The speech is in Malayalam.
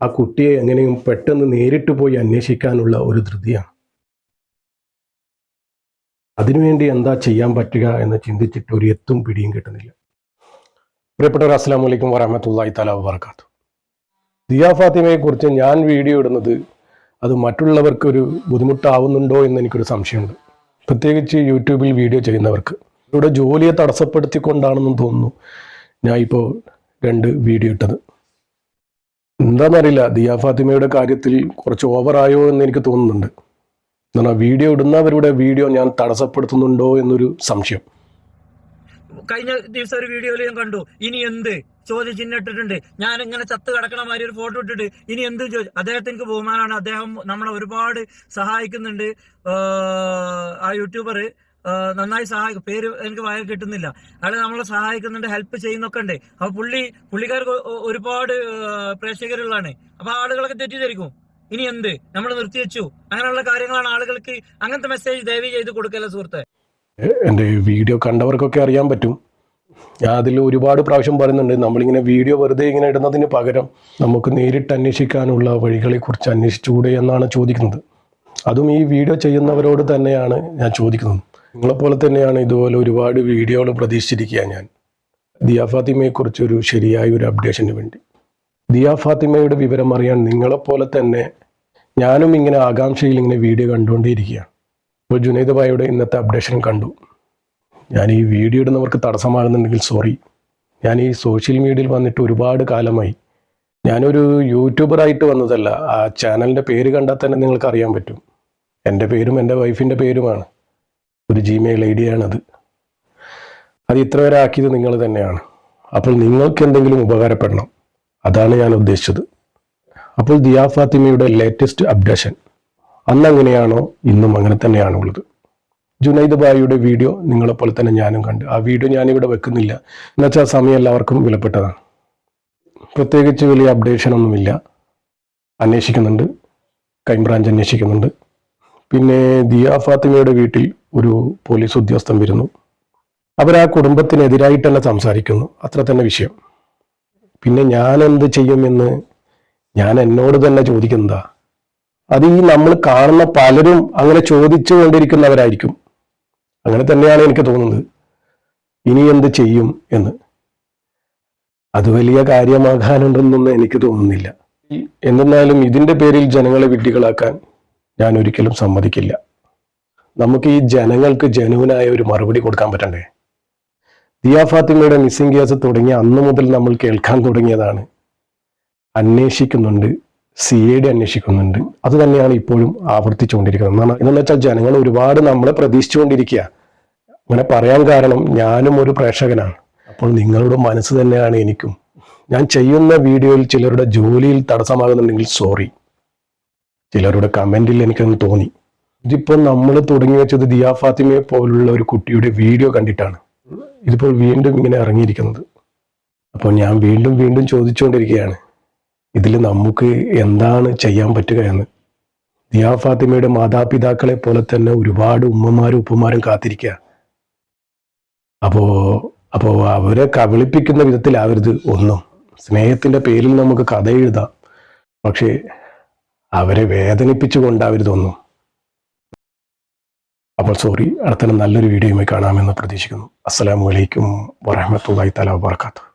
ആ കുട്ടിയെ എങ്ങനെയും പെട്ടെന്ന് നേരിട്ട് പോയി അന്വേഷിക്കാനുള്ള ഒരു ധൃതിയാണ്. അതിനുവേണ്ടി എന്താ ചെയ്യാൻ പറ്റുക എന്ന് ചിന്തിച്ചിട്ട് ഒരു എത്തും പിടിയും കിട്ടുന്നില്ല. പ്രിയപ്പെട്ടവർ അസ്സാം വലൈക്കും വറഹമത്തല്ലാഹി തല വർക്കാത്തു ദിയാ ഫാത്തിമയെ കുറിച്ച് ഞാൻ വീഡിയോ ഇടുന്നത് അത് മറ്റുള്ളവർക്കൊരു ബുദ്ധിമുട്ടാവുന്നുണ്ടോ എന്ന് എനിക്കൊരു സംശയമുണ്ട്. പ്രത്യേകിച്ച് യൂട്യൂബിൽ വീഡിയോ ചെയ്യുന്നവർക്ക്. ഇവിടെ ജോലിയെ തടസ്സപ്പെടുത്തിക്കൊണ്ടാണെന്നും തോന്നുന്നു. ഞാൻ ഇപ്പോൾ രണ്ട് വീഡിയോ ഇട്ടത്. എന്താണെന്നറിയില്ല ദിയാ ഫാത്തിമയുടെ കാര്യത്തിൽ കുറച്ച് ഓവറായോ എന്ന് എനിക്ക് തോന്നുന്നുണ്ട്. എന്നാൽ വീഡിയോ ഇടുന്നവരുടെ വീഡിയോ ഞാൻ തടസ്സപ്പെടുത്തുന്നുണ്ടോ എന്നൊരു സംശയം. കഴിഞ്ഞ ദിവസം ഒരു വീഡിയോയിൽ ഞാൻ കണ്ടു. ഇനി എന്ത്? ചോദ്യചിഹ്നം ഇട്ടിട്ടുണ്ട്. ഞാൻ ഇങ്ങനെ ചത്ത് കിടക്കണ മാതിരി ഒരു ഫോട്ടോ ഇട്ടിട്ട് ഇനി എന്ത് ചോദിച്ചു അദ്ദേഹത്തിന് ബഹുമാനാണ്. അദ്ദേഹം നമ്മളെ ഒരുപാട് സഹായിക്കുന്നുണ്ട്. ആ യൂട്യൂബർ നന്നായി സഹായിക്കും. പേര് എനിക്ക് വായ കിട്ടുന്നില്ല. അയാൾ നമ്മളെ സഹായിക്കുന്നുണ്ട് ഹെൽപ്പ് ചെയ്യുന്നൊക്കെ ഉണ്ട്. അപ്പൊ പുള്ളി പുള്ളിക്കാർക്ക് ഒരുപാട് പ്രേക്ഷകരുള്ളതാണ് അപ്പൊ ആളുകളൊക്കെ തെറ്റിദ്ധരിക്കും. ഇനി എന്ത്? നമ്മൾ നിർത്തിവെച്ചു അങ്ങനെയുള്ള കാര്യങ്ങളാണ് ആളുകൾക്ക് അങ്ങനത്തെ മെസ്സേജ് ദയവ് ചെയ്ത് കൊടുക്കല്ല സുഹൃത്തെ? എന്റെ വീഡിയോ കണ്ടവർക്കൊക്കെ അറിയാൻ പറ്റും. ഞാൻ അതിൽ ഒരുപാട് പ്രാവശ്യം പറയുന്നുണ്ട്. നമ്മളിങ്ങനെ വീഡിയോ വെറുതെ ഇങ്ങനെ ഇടുന്നതിന് പകരം നമുക്ക് നേരിട്ട് അന്വേഷിക്കാനുള്ള വഴികളെക്കുറിച്ച് അന്വേഷിച്ചുകൂടെ എന്നാണ് ചോദിക്കുന്നത്. അതും ഈ വീഡിയോ ചെയ്യുന്നവരോട് തന്നെയാണ് ഞാൻ ചോദിക്കുന്നത്. നിങ്ങളെപ്പോലെ തന്നെയാണ് ഇതുപോലെ ഒരുപാട് വീഡിയോകൾ പ്രതീക്ഷിച്ചിരിക്കുക ഞാൻ. ദിയ ഫാത്തിമയെക്കുറിച്ച് ഒരു ശരിയായ ഒരു അപ്ഡേഷന് വേണ്ടി. ദിയ ഫാത്തിമയുടെ വിവരം അറിയാൻ നിങ്ങളെപ്പോലെ തന്നെ ഞാനും ഇങ്ങനെ ആകാംക്ഷയിൽ ഇങ്ങനെ വീഡിയോ കണ്ടുകൊണ്ടിരിക്കുകയാണ്. ഇപ്പോൾ ജുനൈദ് ഭായിയുടെ ഇന്നത്തെ അപ്ഡേഷൻ കണ്ടു. ഞാൻ ഈ വീഡിയോ ഇടുന്നവർക്ക് തടസ്സമാകുന്നുണ്ടെങ്കിൽ സോറി. ഞാൻ ഈ സോഷ്യൽ മീഡിയയിൽ വന്നിട്ട് ഒരുപാട് കാലമായി ഞാനൊരു യൂട്യൂബറായിട്ട് വന്നതല്ല ആ ചാനലിന്റെ പേര് കണ്ടാൽ തന്നെ നിങ്ങൾക്ക് അറിയാൻ പറ്റും. എന്റെ പേരും എന്റെ വൈഫിന്റെ പേരുമാണ്. ഒരു ജിമെയിൽ ഐ ഡിയാണത് അത് ഇത്ര വരെ ആക്കിയത് നിങ്ങൾ തന്നെയാണ്. അപ്പോൾ നിങ്ങൾക്ക് എന്തെങ്കിലും ഉപകാരപ്പെടണം. അതാണ് ഞാൻ ഉദ്ദേശിച്ചത്. അപ്പോൾ ദിയാ ഫാത്തിമയുടെ ലേറ്റസ്റ്റ് അപ്ഡേഷൻ അന്ന് അങ്ങനെയാണോ ഇന്നും അങ്ങനെ തന്നെയാണ് ഉള്ളത്. ജുനൈദ് ബായിയുടെ വീഡിയോ നിങ്ങളെപ്പോലെ തന്നെ ഞാനും കണ്ട്. ആ വീഡിയോ ഞാനിവിടെ വെക്കുന്നില്ല. എന്നുവെച്ചാൽ സമയം എല്ലാവർക്കും വിലപ്പെട്ടതാണ്. പ്രത്യേകിച്ച് വലിയ അപ്ഡേഷൻ ഒന്നുമില്ല. അന്വേഷിക്കുന്നുണ്ട്. ക്രൈംബ്രാഞ്ച് അന്വേഷിക്കുന്നുണ്ട്. പിന്നെ ദിയാ ഫാത്തിമയുടെ വീട്ടിൽ ഒരു പോലീസ് ഉദ്യോഗസ്ഥൻ വരുന്നു. അവർ ആ കുടുംബത്തിനെതിരായിട്ട് തന്നെ സംസാരിക്കുന്നു. അത്ര തന്നെ വിഷയം. പിന്നെ ഞാൻ എന്ത് ചെയ്യുമെന്ന് ഞാൻ എന്നോട് തന്നെ ചോദിക്കുന്നതാ. അത് ഈ നമ്മൾ കാണുന്ന പലരും അങ്ങനെ ചോദിച്ചു കൊണ്ടിരിക്കുന്നവരായിരിക്കും. അങ്ങനെ തന്നെയാണ് എനിക്ക് തോന്നുന്നത്. ഇനി എന്ത് ചെയ്യും എന്ന്. അത് വലിയ കാര്യമാകാനുണ്ടെന്നൊന്നും എനിക്ക് തോന്നുന്നില്ല. എന്തെന്നാലും ഇതിന്റെ പേരിൽ ജനങ്ങളെ വിഡ്ഢികളാക്കാൻ ഞാൻ ഒരിക്കലും സമ്മതിക്കില്ല. നമുക്ക് ഈ ജനങ്ങൾക്ക് ജനുവിനായ ഒരു മറുപടി കൊടുക്കാൻ പറ്റണ്ടേ? ദിയ ഫാത്തിമയുടെ മിസ്സിംഗ് കേസ് തുടങ്ങി അന്ന് മുതൽ നമ്മൾ കേൾക്കാൻ തുടങ്ങിയതാണ്. അന്വേഷിക്കുന്നുണ്ട് സി ഐ ഡി അന്വേഷിക്കുന്നുണ്ട്. അത് തന്നെയാണ് ഇപ്പോഴും ആവർത്തിച്ചുകൊണ്ടിരിക്കുന്നത്. എന്നാണ് എന്നു വെച്ചാൽ ജനങ്ങൾ ഒരുപാട് നമ്മളെ പ്രതീക്ഷിച്ചുകൊണ്ടിരിക്കുക. അങ്ങനെ പറയാൻ കാരണം ഞാനും ഒരു പ്രേക്ഷകനാണ്. അപ്പോൾ നിങ്ങളുടെ മനസ്സ് തന്നെയാണ് എനിക്കും. ഞാൻ ചെയ്യുന്ന വീഡിയോയിൽ ചിലരുടെ ജോലിയിൽ തടസ്സമാകുന്നുണ്ടെങ്കിൽ സോറി ചിലരുടെ കമന്റിൽ എനിക്കൊന്ന് തോന്നി. ഇതിപ്പോൾ നമ്മൾ തുടങ്ങി വെച്ചത് ദിയാ ഫാത്തിമയെ പോലുള്ള ഒരു കുട്ടിയുടെ വീഡിയോ കണ്ടിട്ടാണ്. ഇതിപ്പോൾ വീണ്ടും ഇങ്ങനെ ഇറങ്ങിയിരിക്കുന്നത്. അപ്പോൾ ഞാൻ വീണ്ടും വീണ്ടും ചോദിച്ചുകൊണ്ടിരിക്കുകയാണ് ഇതിൽ നമുക്ക് എന്താണ് ചെയ്യാൻ പറ്റുക എന്ന്. ദിയാ ഫാത്തിമയുടെ മാതാപിതാക്കളെ പോലെ തന്നെ ഒരുപാട് ഉമ്മമാരും ഉപ്പമാരും കാത്തിരിക്കുക. അപ്പോ അപ്പോ അവരെ കബളിപ്പിക്കുന്ന വിധത്തിലാവരുത് ഒന്നും. സ്നേഹത്തിന്റെ പേരിൽ നമുക്ക് കഥ എഴുതാം. പക്ഷേ അവരെ വേദനിപ്പിച്ചു കൊണ്ടാവരുത് ഒന്നും. അപ്പോൾ സോറി അടുത്ത നല്ലൊരു വീഡിയോയുമായി കാണാമെന്ന് പ്രതീക്ഷിക്കുന്നു. അസ്സാം വലൈക്കും വറഹമത്തല്ലാഹി തല വാബർക്കാത്തു